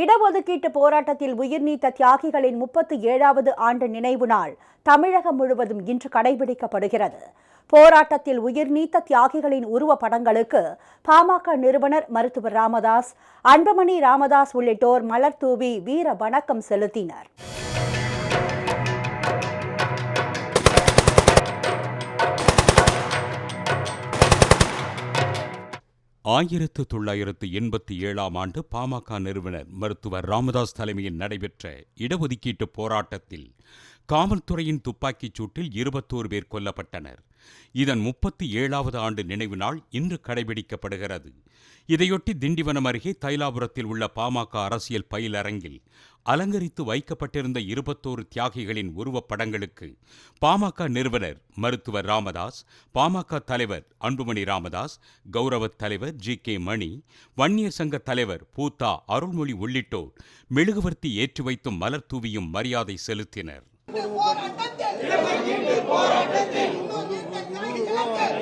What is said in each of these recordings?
இடஒதுக்கீட்டு போராட்டத்தில் உயிர் நீத்த தியாகிகளின் முப்பத்தி ஏழாவது ஆண்டு நினைவு நாள் தமிழகம் முழுவதும் இன்று கடைபிடிக்கப்படுகிறது. போராட்டத்தில் உயிர் நீத்த தியாகிகளின் உருவ படங்களுக்கு பாமக நிறுவனர் மருத்துவர் ராமதாஸ் அன்புமணி ராமதாஸ் உள்ளிட்டோர் மலர் தூவி வீர வணக்கம் செலுத்தினர். ஆயிரத்து தொள்ளாயிரத்து எண்பத்தி ஏழாம் ஆண்டு பாமக நிறுவனர் மருத்துவர் ராமதாஸ் தலைமையில் நடைபெற்ற இடஒதுக்கீட்டு போராட்டத்தில் காவல்துறையின் துப்பாக்கிச் சூட்டில் இருபத்தோரு பேர் கொல்லப்பட்டனர். இதன் முப்பத்தி ஏழாவது ஆண்டு நினைவு நாள் இன்று கடைபிடிக்கப்படுகிறது. இதையொட்டி திண்டிவனம் அருகே தைலாபுரத்தில் உள்ள பாமக அரசியல் பயிலரங்கில் அலங்கரித்து வைக்கப்பட்டிருந்த இருபத்தோரு தியாகிகளின் உருவப்படங்களுக்கு பாமக நிறுவனர் மருத்துவர் ராமதாஸ் பாமக தலைவர் அன்புமணி ராமதாஸ் கௌரவத் தலைவர் ஜி கே மணி வன்னியர் சங்க தலைவர் பூத்தா அருள்மொழி உள்ளிட்டோர் மெழுகுவர்த்தி ஏற்றி வைத்தும் மலர் தூவியும் மரியாதை செலுத்தினர் மருத்துவர் ஐயா தலைமையில் மருத்துவர் ஐயா தலைமையில்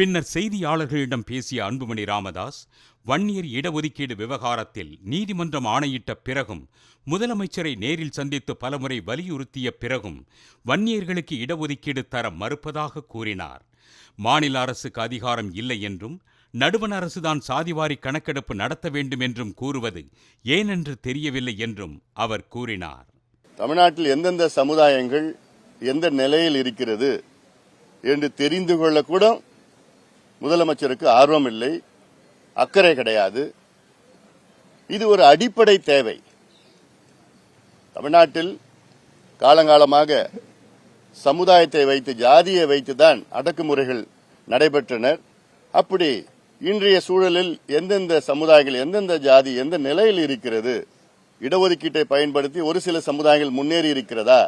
பின்னர் செய்தியாளர்களிடம் பேசிய அன்புமணி ராமதாஸ் வன்னியர் இடஒதுக்கீடு விவகாரத்தில் நீதிமன்றம் ஆணையிட்ட பிறகும் முதலமைச்சரை நேரில் சந்தித்து பலமுறை வலியுறுத்திய பிறகும் வன்னியர்களுக்கு இடஒதுக்கீடு தர மறுப்பதாக கூறினார். மாநில அரசுக்கு அதிகாரம் இல்லை என்றும் நடுவண் அரசுதான் சாதிவாரி கணக்கெடுப்பு நடத்த வேண்டும் என்றும் கூறுவது ஏனென்று தெரியவில்லை என்றும் அவர் கூறினார். தமிழ்நாட்டில் எந்தெந்த சமுதாயங்கள் எந்த நிலையில் இருக்கிறது என்று தெரிந்து கொள்ளக்கூட முதலமைச்சருக்கு ஆர்வம் இல்லை. அக்கறை கிடையாது. இது ஒரு அடிப்படை தேவை. தமிழ்நாட்டில் காலங்காலமாக சமுதாயத்தை வைத்து ஜாதியை வைத்துதான் அடக்குமுறைகள் நடைபெற்றனர் அப்படி இன்றைய சூழலில் எந்தெந்த சமுதாயங்கள் எந்தெந்த ஜாதி எந்த நிலையில் இருக்கிறது இடஒதுக்கீட்டை பயன்படுத்தி ஒரு சில சமுதாயங்கள் முன்னேறி இருக்கிறதா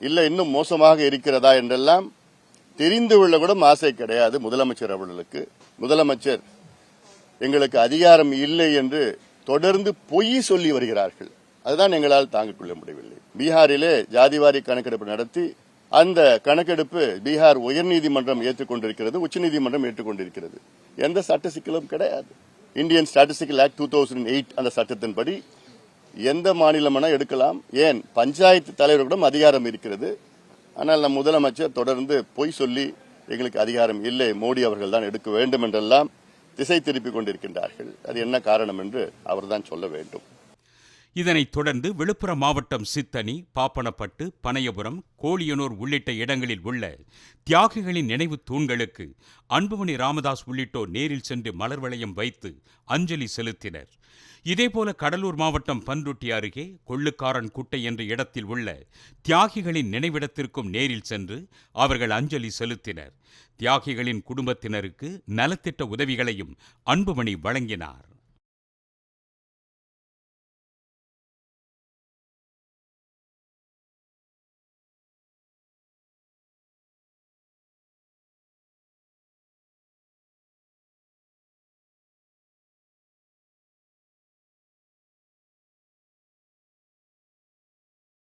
இல்ல இன்னும் மோசமாக இருக்கிறதா என்றெல்லாம் தெரிந்து கொள்ள கூட ஆசை கிடையாது முதலமைச்சர் அவர்களுக்கு. முதலமைச்சர் எங்களுக்கு அதிகாரம் இல்லை என்று தொடர்ந்து பொய் சொல்லி வருகிறார்கள். அதுதான் எங்களால் தாங்கிக் கொள்ள முடியவில்லை. பீகாரிலே ஜாதிவாரி கணக்கெடுப்பு நடத்தி அந்த கணக்கெடுப்பு பீகார் உயர்நீதிமன்றம் ஏற்றுக்கொண்டிருக்கிறது உச்சநீதிமன்றம் ஏற்றுக்கொண்டிருக்கிறது. எந்த சட்ட சிக்கலும் கிடையாது. Indian statistical act two thousand eight அந்த சட்டத்தின்படி எந்த மாநிலமென எடுக்கலாம். ஏன் பஞ்சாயத்து தலைவர்களிடம் அதிகாரம் இருக்கிறது. ஆனால் நம் முதலமைச்சர் தொடர்ந்து பொய் சொல்லி எங்களுக்கு அதிகாரம் இல்லை. மோடி அவர்கள் தான் எடுக்க வேண்டும் என்றெல்லாம் திசை திருப்பிக் கொண்டிருக்கின்றார்கள். அது என்ன காரணம் என்று அவர்தான் சொல்ல வேண்டும். இதனைத் தொடர்ந்து விழுப்புரம் மாவட்டம் சித்தனி பாப்பனப்பட்டு பனையபுரம் கோழியனூர் உள்ளிட்ட இடங்களில் உள்ள தியாகிகளின் நினைவு தூண்களுக்கு அன்புமணி ராமதாஸ் உள்ளிட்டோர் நேரில் சென்று மலர் வளையம் வைத்து அஞ்சலி செலுத்தினர். இதேபோல கடலூர் மாவட்டம் பன்ருட்டி அருகே கொள்ளுக்காரன் குட்டை என்ற இடத்தில் உள்ள தியாகிகளின் நினைவிடத்திற்கும் நேரில் சென்று அவர்கள் அஞ்சலி செலுத்தினர். தியாகிகளின் குடும்பத்தினருக்கு நலத்திட்ட உதவிகளையும் அன்புமணி வழங்கினார்.